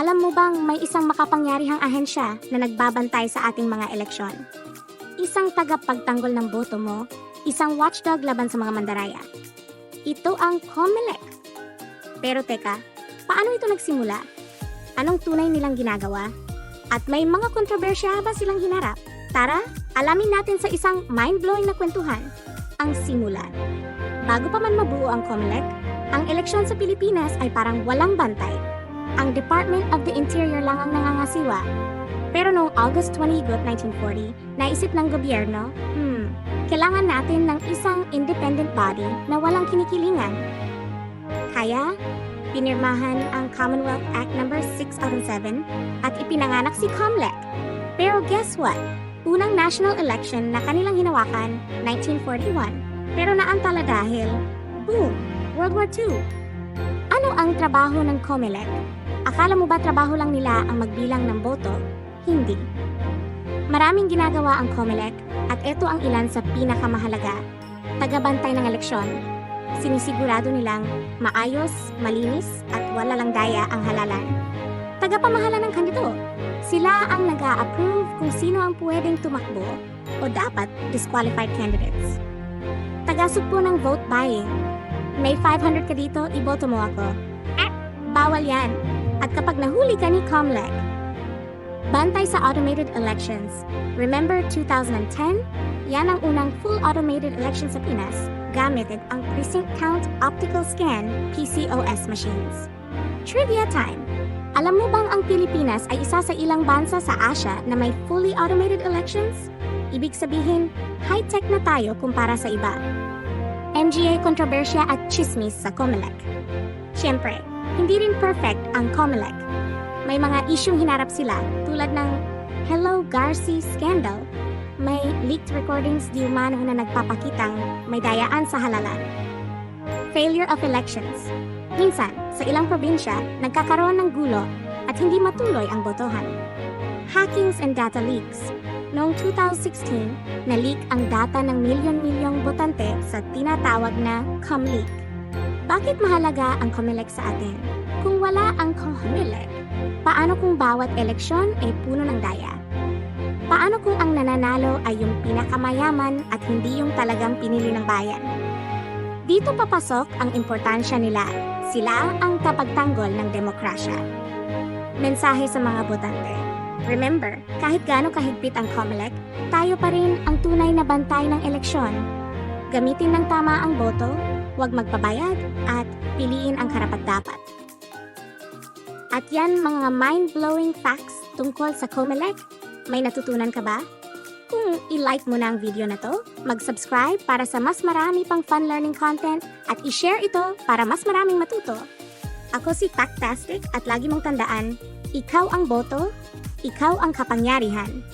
Alam mo bang may isang makapangyarihang ahensya na nagbabantay sa ating mga eleksyon? Isang tagapagtanggol ng boto mo, isang watchdog laban sa mga mandaraya. Ito ang COMELEC. Pero teka, paano ito nagsimula? Anong tunay nilang ginagawa? At may mga kontrobersya ba silang hinarap? Tara, alamin natin sa isang mind-blowing na kwentuhan, ang simula. Bago pa man mabuo ang COMELEC, ang eleksyon sa Pilipinas ay parang walang bantay. Ang Department of the Interior lang ang nangangasiwa. Pero noong August 20, 1940, naisip ng gobyerno, hmm, kailangan natin ng isang independent body na walang kinikilingan. Kaya, pinirmahan ang Commonwealth Act No. 607 at ipinanganak si COMELEC. Pero guess what? Unang national election na kanilang hinawakan, 1941. Pero naantala dahil, boom, World War II. Ano ang trabaho ng COMELEC? Akala mo ba trabaho lang nila ang magbilang ng boto? Hindi. Maraming ginagawa ang COMELEC at ito ang ilan sa pinakamahalaga. Tagabantay ng eleksyon. Sinisigurado nilang maayos, malinis at wala lang daya ang halalan. Tagapamahala ng kandidato. Sila ang nag approve kung sino ang pwedeng tumakbo o dapat disqualified candidates. Tagasugpo ng vote buying. May 500 ka dito, iboto mo ako. Eh, bawal yan. At kapag nahuli ka ni COMELEC, bantay sa automated elections. Remember 2010? Yan ang unang full automated election sa Pinas gamit ang Precinct Count Optical Scan PCOS machines. Trivia time! Alam mo bang ang Pilipinas ay isa sa ilang bansa sa Asia na may fully automated elections? Ibig sabihin, high-tech na tayo kumpara sa iba. MGA kontrobersya at chismis sa COMELEC. Siyempre, hindi rin perfect ang COMELEC. May mga isyong hinarap sila tulad ng Hello Garci scandal. May leaked recordings di umano na nagpapakitang may dayaan sa halalan. Failure of elections. Minsan, sa ilang probinsya, nagkakaroon ng gulo at hindi matuloy ang botohan. Hackings and data leaks. Noong 2016, na-leak ang data ng milyon-milyong botante sa tinatawag na COMLEAK. Bakit mahalaga ang COMELEC sa atin? Kung wala ang COMELEC, paano kung bawat eleksyon ay puno ng daya? Paano kung ang nananalo ay yung pinakamayaman at hindi yung talagang pinili ng bayan? Dito papasok ang importansya nila. Sila ang kapagtanggol ng demokrasya. Mensahe sa mga botante. Remember, kahit gaano kahigpit ang COMELEC, tayo pa rin ang tunay na bantay ng eleksyon. Gamitin ng tama ang boto, huwag magpabayad, at piliin ang karapat-dapat. At yan mga mind-blowing facts tungkol sa COMELEC. May natutunan ka ba? Kung i-like mo na ang video na to, mag-subscribe para sa mas marami pang fun learning content at i-share ito para mas maraming matuto. Ako si Factastic at lagi mong tandaan, ikaw ang boto, ikaw ang kapangyarihan.